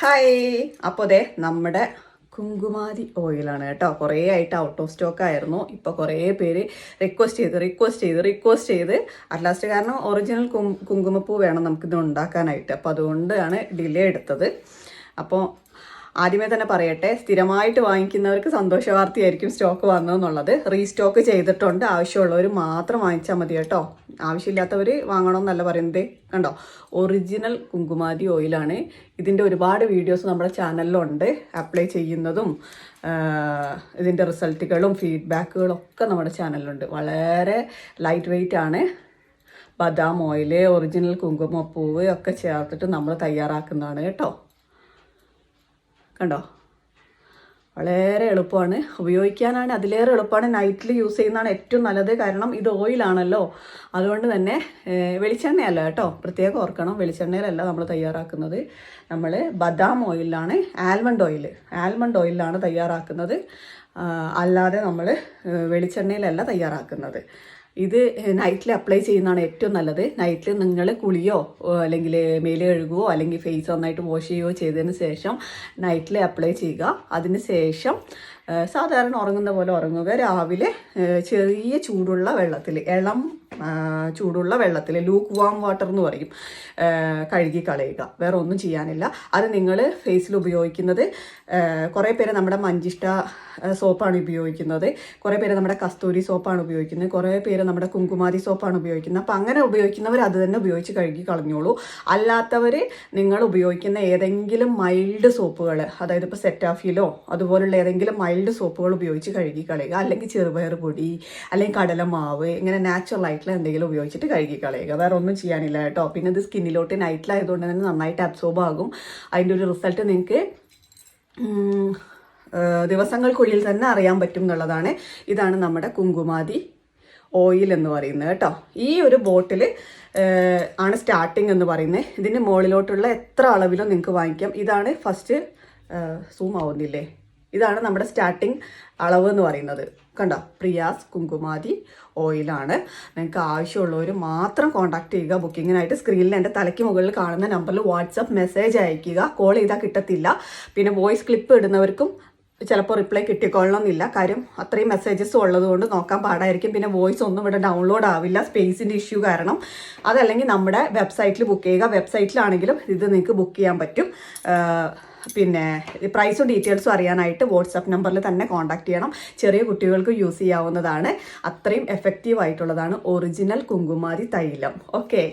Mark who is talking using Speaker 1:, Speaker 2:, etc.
Speaker 1: Hi അപ്പോൾ അതെ നമ്മുടെ കുങ്കുമാതി ഓയിലാണ് കേട്ടോ. കുറേ ആയിട്ട് ഔട്ട് ഓഫ് സ്റ്റോക്ക് ആയിരുന്നു. ഇപ്പോൾ കുറേ പേര് റിക്വസ്റ്റ് ചെയ്ത് റിക്വസ്റ്റ് ചെയ്ത് റിക്വസ്റ്റ് ചെയ്ത്. അറ്റ് ലാസ്റ്റ് കാരണം ഒറിജിനൽ കുങ്കുമപ്പൂ വേണം നമുക്കിത് ഉണ്ടാക്കാനായിട്ട്. അപ്പോൾ അതുകൊണ്ടാണ് ഡിലേ എടുത്തത്. അപ്പോൾ ആദ്യമേ തന്നെ പറയട്ടെ സ്ഥിരമായിട്ട് വാങ്ങിക്കുന്നവർക്ക് സന്തോഷ വാർത്തയായിരിക്കും സ്റ്റോക്ക് വന്നതെന്നുള്ളത്. റീസ്റ്റോക്ക് ചെയ്തിട്ടുണ്ട്. ആവശ്യമുള്ളവർ മാത്രം വാങ്ങിച്ചാൽ മതി കേട്ടോ. ആവശ്യമില്ലാത്തവർ വാങ്ങണമെന്നല്ല പറയുന്നത്. കണ്ടോ? ഒറിജിനൽ കുങ്കുമാതി ഓയിലാണ്. ഇതിന്റെ ഒരുപാട് വീഡിയോസ് നമ്മുടെ ചാനലിലുണ്ട്. അപ്ലൈ ചെയ്യുന്നതും ഇതിന്റെ റിസൾട്ടുകളും ഫീഡ്ബാക്കുകളും ഒക്കെ നമ്മുടെ ചാനലിലുണ്ട്. വളരെ ലൈറ്റ് വെയിറ്റ് ആണ്. ബദാം ഓയിൽ ഒറിജിനൽ കുങ്കുമപ്പൂവ് ഒക്കെ ചേർത്തിട്ട് നമ്മൾ തയ്യാറാക്കുന്നതാണ് കേട്ടോ. കണ്ടോ? വളരെ എളുപ്പമാണ്. ഉപയോഗിക്കാനാണ് അതിലേറെ എളുപ്പമാണ്. നൈറ്റിൽ യൂസ് ചെയ്യുന്നതാണ് ഏറ്റവും നല്ലത്. കാരണം ഇത് ഓയിലാണല്ലോ അതുകൊണ്ട് തന്നെ വെളിച്ചെണ്ണയല്ല കേട്ടോ. പ്രത്യേകം ഓർക്കണം. വെളിച്ചെണ്ണയിലല്ല നമ്മൾ തയ്യാറാക്കുന്നത്. നമ്മൾ ബദാം ഓയിലാണ് ആൽമണ്ട് ഓയിൽ ആൽമണ്ട് ഓയിലാണ് തയ്യാറാക്കുന്നത്. അല്ലാതെ നമ്മൾ വെളിച്ചെണ്ണയിലല്ല തയ്യാറാക്കുന്നത്. ഇത് നൈറ്റിൽ അപ്ലൈ ചെയ്യുന്നതാണ് ഏറ്റവും നല്ലത്. നൈറ്റിൽ നിങ്ങൾ കുളിയോ അല്ലെങ്കിൽ മേൽ കഴുകുകയോ അല്ലെങ്കിൽ ഫേസ് നന്നായിട്ട് വാഷ് ചെയ്യുകയോ ചെയ്തതിന് ശേഷം നൈറ്റിൽ അപ്ലൈ ചെയ്യുക. അതിന് ശേഷം സാധാരണ ഉറങ്ങുന്ന പോലെ ഉറങ്ങുക. രാവിലെ ചെറിയ ചൂടുള്ള വെള്ളത്തിൽ ഇളം ചൂടുള്ള വെള്ളത്തിൽ ലൂക്ക് വാം വാട്ടർ എന്ന് പറയും കഴുകി കളയുക. വേറെ ഒന്നും ചെയ്യാനില്ല. അത് നിങ്ങൾ ഫേസിൽ ഉപയോഗിക്കുന്നത് കുറേ പേര് നമ്മുടെ മഞ്ചിഷ്ട സോപ്പാണ് ഉപയോഗിക്കുന്നത്. കുറേ പേര് നമ്മുടെ കസ്തൂരി സോപ്പാണ് ഉപയോഗിക്കുന്നത്. കുറേ പേര് നമ്മുടെ കുങ്കുമാതി സോപ്പാണ് ഉപയോഗിക്കുന്നത്. അപ്പം അങ്ങനെ ഉപയോഗിക്കുന്നവർ അത് തന്നെ ഉപയോഗിച്ച് കഴുകി കളഞ്ഞോളൂ. അല്ലാത്തവർ നിങ്ങൾ ഉപയോഗിക്കുന്ന ഏതെങ്കിലും മൈൽഡ് സോപ്പുകൾ അതായത് ഇപ്പോൾ സെറ്റാഫിലോ അതുപോലുള്ള ഏതെങ്കിലും മൈൽഡ് സോപ്പുകൾ ഉപയോഗിച്ച് കഴുകി കളയുക അല്ലെങ്കിൽ ചെറുപയർ പൊടി അല്ലെങ്കിൽ കടലമാവ് ഇങ്ങനെ നാച്ചുറൽ ആയിട്ടുള്ള എന്തെങ്കിലും ഉപയോഗിച്ചിട്ട് കഴുകി കളയുക വേറെ ഒന്നും ചെയ്യാനില്ല കേട്ടോ. പിന്നെ ഇത് സ്കിന്നിലോട്ട് നൈറ്റിലായതുകൊണ്ട് തന്നെ നന്നായിട്ട് അബ്സോർബ് ആകും. അതിന്റെ ഒരു റിസൾട്ട് നിങ്ങൾക്ക് ദിവസങ്ങൾക്കുള്ളിൽ തന്നെ അറിയാൻ പറ്റും എന്നുള്ളതാണ്. ഇതാണ് നമ്മുടെ കുങ്കുമാതി ഓയിൽ എന്ന് പറയുന്നത് കേട്ടോ. ഈ ഒരു ബോട്ടിൽ ആണ് സ്റ്റാർട്ടിങ് എന്ന് പറയുന്നത്. ഇതിന്റെ മുകളിലോട്ടുള്ള എത്ര അളവിലും നിങ്ങൾക്ക് വാങ്ങിക്കാം. ഇതാണ് ഫസ്റ്റ് സൂം ആവുന്നില്ലേ? ഇതാണ് നമ്മുടെ സ്റ്റാർട്ടിങ് അളവ് എന്ന് പറയുന്നത്. കണ്ടോ? പ്രിയാസ് കുങ്കുമാതി ഓയിലാണ് നിങ്ങൾക്ക് ആവശ്യമുള്ളവർ മാത്രം കോൺടാക്ട് ചെയ്യുക. ബുക്കിങ്ങിനായിട്ട് സ്ക്രീനിൽ എന്റെ തലയ്ക്ക് മുകളിൽ കാണുന്ന നമ്പറിൽ വാട്സപ്പ് മെസ്സേജ് അയയ്ക്കുക. കോൾ ചെയ്താൽ കിട്ടത്തില്ല. പിന്നെ വോയിസ് ക്ലിപ്പ് ഇടുന്നവർക്കും ചിലപ്പോൾ റിപ്ലൈ കിട്ടിക്കൊള്ളണമെന്നില്ല. കാര്യം അത്രയും മെസ്സേജസ് ഉള്ളതുകൊണ്ട് നോക്കാൻ പാടായിരിക്കും. പിന്നെ വോയിസ് ഒന്നും ഇവിടെ ഡൗൺലോഡ് ആവില്ല. സ്പേസിന്റെ ഇഷ്യൂ കാരണം. അതല്ലെങ്കിൽ നമ്മുടെ വെബ്സൈറ്റിൽ ബുക്ക് ചെയ്യുക. വെബ്സൈറ്റിലാണെങ്കിലും ഇത് നിങ്ങൾക്ക് ബുക്ക് ചെയ്യാൻ പറ്റും. പിന്നെ പ്രൈസും ഡീറ്റെയിൽസും അറിയാനായിട്ട് വാട്സാപ്പ് നമ്പറിൽ തന്നെ കോൺടാക്ട് ചെയ്യണം. ചെറിയ കുട്ടികൾക്ക് യൂസ് ചെയ്യാവുന്നതാണ്. അത്രയും എഫക്റ്റീവ് ആയിട്ടുള്ളതാണ് ഒറിജിനൽ കുങ്കുമാരി തൈലം. ഓക്കെ